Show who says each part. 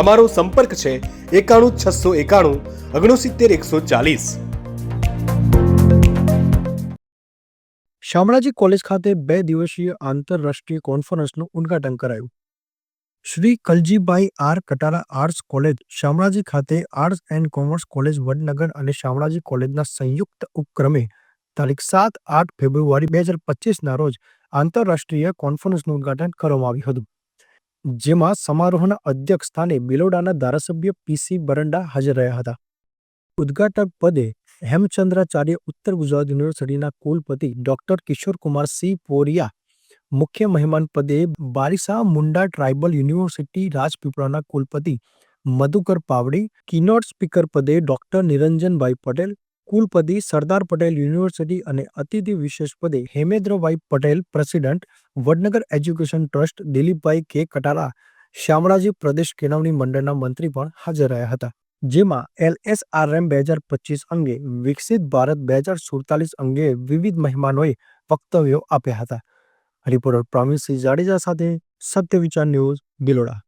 Speaker 1: અમારો સંપર્ક છે એકાણું છસો એકાણું ઓગણસિત્તેર એકસો ચાલીસ.
Speaker 2: શામળાજી કોલેજ ખાતે બે દિવસીય આંતરરાષ્ટ્રીય કોન્ફરન્સનું ઉદ્ઘાટન કરાયું. Shri Kalajibhai R Katara arts college, Shamalaji ખાતે arts and commerce college Vadnagar અને શામળાજી કોલેજના સંયુક્ત ઉપક્રમે તારીખ સાત આઠ ફેબ્રુઆરી બે હજાર પચીસના રોજ આંતરરાષ્ટ્રીય કોન્ફરન્સનું ઉદ્ઘાટન કરવામાં આવ્યું હતું. જેમાં સમારોહના અધ્યક્ષ સ્થાને બિલોડાના ધારાસભ્ય પીસી બરંડા હાજર રહ્યા હતા. ઉદ્ઘાટક પદે હેમચંદ્રાચાર્ય ઉત્તર ગુજરાત યુનિવર્સિટીના કુલપતિ ડોક્ટર કિશોરકુમાર સી પોરિયા, મુખ્ય મહેમાન પદે બારીસા મુંડા ટ્રાઇબલ યુનિવર્સિટી રાજપીપળાના કુલપતિ મધુકર પાવડી કિનોટ સ્પીકર પદે ડોક્ટર નિરંજનભાઈ પટેલ કુલપતિ સરદાર પટેલ યુનિવર્સિટી અને અતિથિ વિશેષ પદે Hemendrabhai Patel president, Vadnagar education trust, Dilipbhai K Katara, Shamlaji પ્રદેશ કેળવણી મંડળના મંત્રી પણ હાજર રહ્યા હતા. જેમાં એલએસઆરએમ બે હજાર પચીસ અંગે, વિકસિત ભારત બે હજાર સુડતાલીસ અંગે વિવિધ મહેમાનોએ વક્તવ્યો આપ્યા હતા. રિપોર્ટર પ્રવીણસિંહ જાડેજા સાથે સત્ય વિચાર ન્યૂઝ, બિલોડા.